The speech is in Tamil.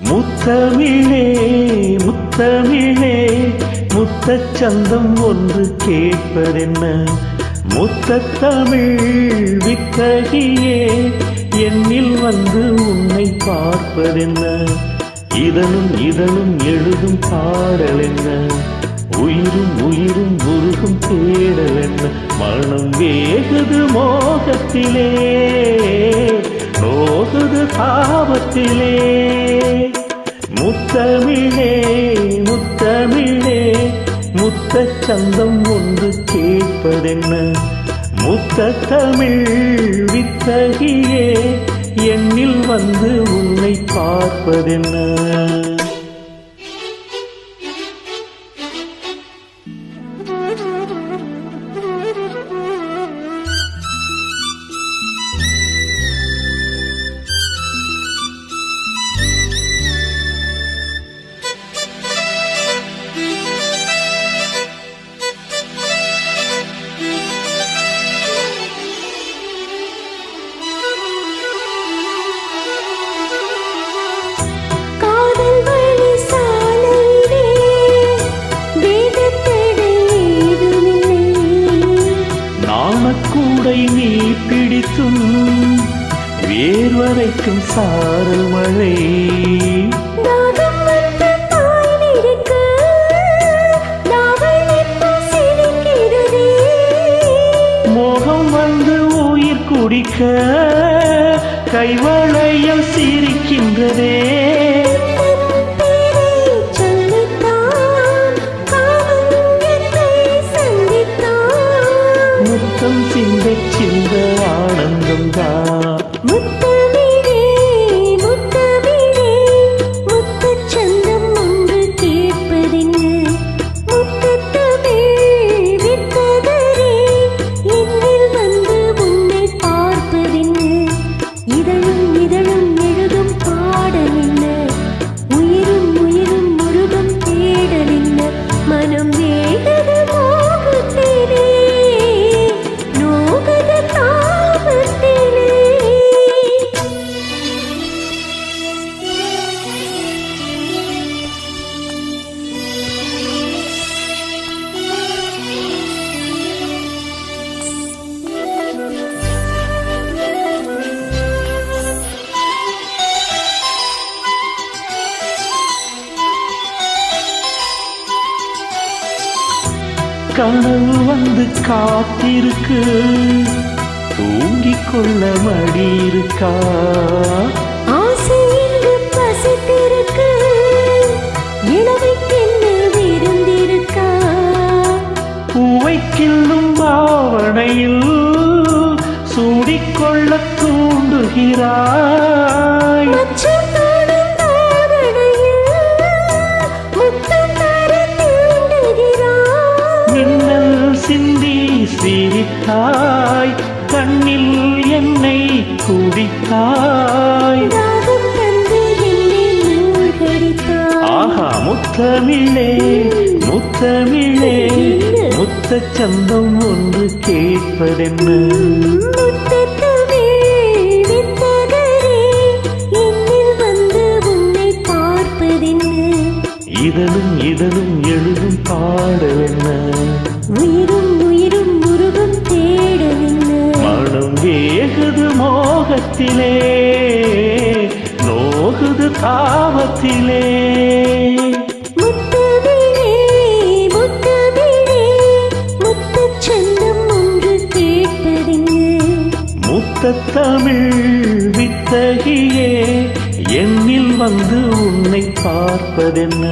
முத்தமிழே முத்தமிழே முத்தச்சந்தம் ஒன்று கேட்பதென்ன? முத்தத்தமிழ் வித்தகியே என்னில் வந்து உன்னை பார்ப்பதென்ன? இதனும் இதனும் எழுதும் பாடல் என்ன உயிரும் உயிரும் உருகும் தேடல் என்ன மனம் வேகுது மோகத்திலே நோகுது தாபத்திலே முத்தமிழே முத்தமிழே முத்த சந்தம் ஒன்று கேட்பதென்ன? முத்தமிழ் வித்தகியே என்னில் வந்து உன்னை பார்ப்பதென்ன? நாணக்கூடை நீ பிடித்தும் வேர்வரைக்கும் சாரல் மழை. மோகம் வந்து உயிர் குடிக்க கைவளையம் சிரிக்கின்றதே. முத்தம் சிந்த கனவு வந்து காத்திருக்கு. தூங்கிக் கொள்ள மடி இருக்கா கிள்ளும் பாவனையில் சூடிக்கொள்ள தூண்டுகிறாய் சிரித்தாய் கண்ணில் என்னை குடித்தாய். ஆஹா முத்தமிழே முத்தமிழே முத்த சந்தம் ஒன்று கேட்பதென்ன? பார்ப்பதென்ன இதழும் இதழும் எழுதும் பாடல் என்ன? வேகுது மோகத்திலே நோகுது கேட்பதென்ன முத்தத்தமிழ் வித்தகியே என்னில் வந்து உன்னை பார்ப்பதென்ன?